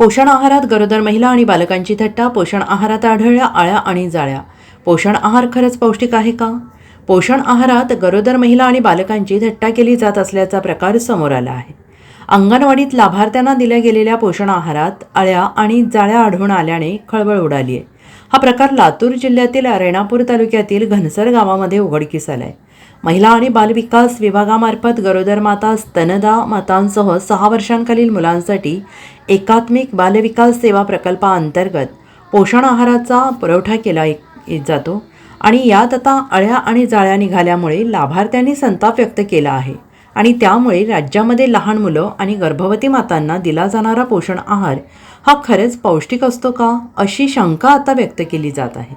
पोषण आहारात गरोदर महिला आणि बालकांची थट्टा पोषण आहारात आढळल्या आळ्या आणि जाळ्या. पोषण आहार खरंच पौष्टिक आहे का? पोषण आहारात गरोदर महिला आणि बालकांची थट्टा केली जात असल्याचा प्रकार समोर आला आहे. अंगणवाडीत लाभार्थ्यांना दिल्या गेलेल्या पोषण आहारात अळ्या आणि जाळ्या आढळून आल्याने खळबळ उडाली आहे हा प्रकार लातूर जिल्ह्यातील रेणापूर तालुक्यातील घनसर गावामध्ये उघडकीस आला आहे महिला आणि बालविकास विभागामार्फत गरोदर माता स्तनदा मातांसह सहा वर्षांखालील मुलांसाठी एकात्मिक बालविकास सेवा प्रकल्पाअंतर्गत पोषण आहाराचा पुरवठा केला जातो. आणि यात आता अळ्या आणि जाळ्या निघाल्यामुळे लाभार्थ्यांनी संताप व्यक्त केला आहे. आणि त्यामुळे राज्यामध्ये लहान मुलं आणि गर्भवती मातांना दिला जाणारा पोषण आहार हा खरंच पौष्टिक असतो का अशी शंका आता व्यक्त केली जात आहे.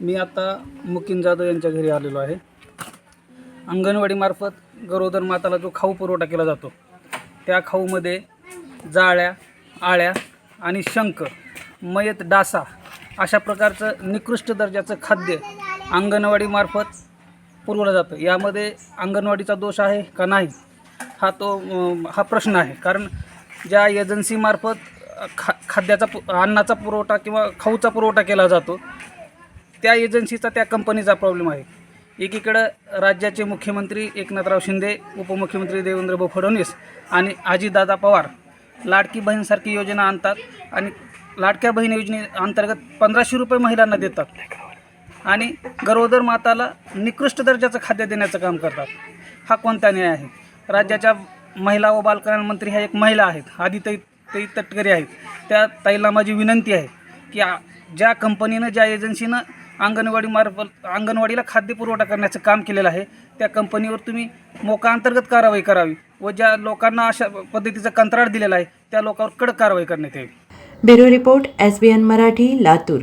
मी आता मुकिन जाधव यांच्या घरी आलेलो आहे. अंगणवाडीमार्फत गरोदर माताला जो खाऊ पुरवठा केला जातो त्या खाऊमध्ये जाळ्या आळ्या आणि शंख मयत डासा अशा प्रकारचं निकृष्ट दर्जाचं खाद्य अंगणवाडीमार्फत पुरवलं जातं. यामध्ये अंगणवाडीचा दोष आहे का नाही हा तो हा प्रश्न आहे. कारण ज्या एजन्सीमार्फत खा खाद्याचा पु अन्नाचा पुरवठा किंवा खाऊचा पुरवठा केला जातो त्या एजन्सीचा त्या कंपनीचा प्रॉब्लेम आहे. एकीकडं राज्याचे मुख्यमंत्री एकनाथराव शिंदे उपमुख्यमंत्री देवेंद्र फडणवीस आणि आजीदादा पवार लाडकी बहीणसारखी योजना आणतात आणि लाडक्या बहीण योजने अंतर्गत पंधराशे रुपये महिलांना देतात आणि गरोदर माताला निकृष्ट दर्जाचं खाद्य देण्याचं काम करतात. हा कोणता न्याय आहे? राज्याच्या महिला व बालकल्याण मंत्री ह्या एक महिला आहेत. आदिताई ताई तटकरे आहेत. त्या ताईला माझी विनंती आहे की ज्या कंपनीनं ज्या एजन्सीनं अंगणवाडीमार्फत अंगणवाडीला खाद्यपुरवठा करण्याचं काम केलेलं आहे. त्या कंपनीवर तुम्ही मोका अंतर्गत कारवाई करावी व ज्या लोकांना अशा पद्धतीचा कंत्राट दिलेला आहे त्या लोकांवर कडक कारवाई करण्यात यावी. Bureau report S B N Marathi Latur.